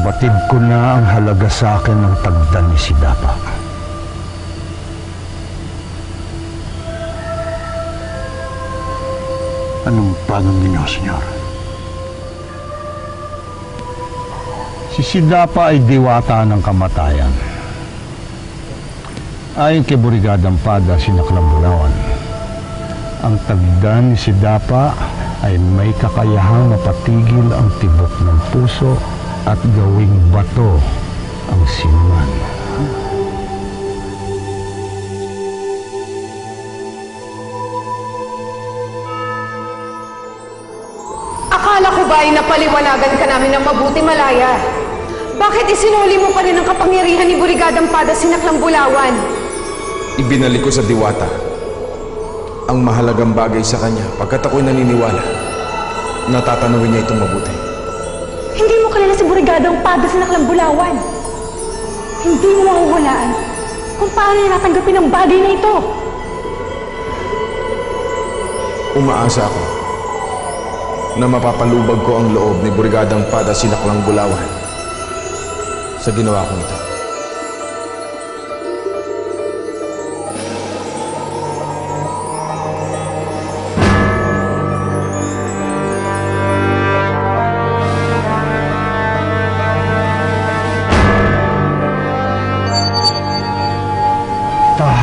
Batid ko na ang halaga sa akin ng tagdan ni Sidapa. Anong plano ninyo, senyor? Si Sidapa ay diwata ng kamatayan. Ayon kay Burigadang Pada, sinaklamulawan. Ang tagdan ni Sidapa ay may kakayahang mapatigil ang tibok ng puso at gawing bato ang sinuman. Akala ko ba ay napaliwanagan ka namin ng mabuti malaya? Bakit isinuli mo pa rin ang kapangyarihan ni Burigadang Pada Sinaklang Bulawan? Ibinalik ko sa diwata ang mahalagang bagay sa kanya pagkat ako'y naniniwala na tatanawin niya itong mabuti. Hindi mo kilala si Burigadong Pada sa Naklang Bulawan. Hindi mo mahuhulaan kung paano niya natanggapin ang bagay na ito. Umaasa ako na mapapalubag ko ang loob ni Brigadang Pada Sinaklang Bulawan sa ginawa kong ito.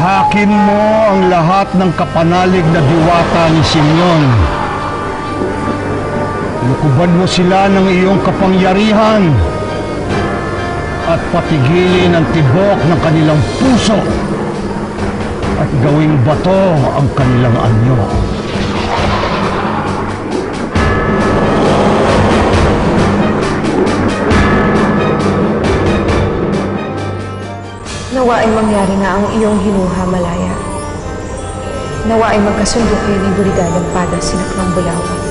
Tahakin mo ang lahat ng kapanalig na diwata ni Simeon. Lukuban mo sila ng iyong kapangyarihan at patigilin ang tibok ng kanilang puso at gawing bato ang kanilang anyo. Nawa ay mangyari na ang iyong hinuha malaya. Nawa ay magkasundo kayo ni Burigadang Pada Sinaklang Bulawan.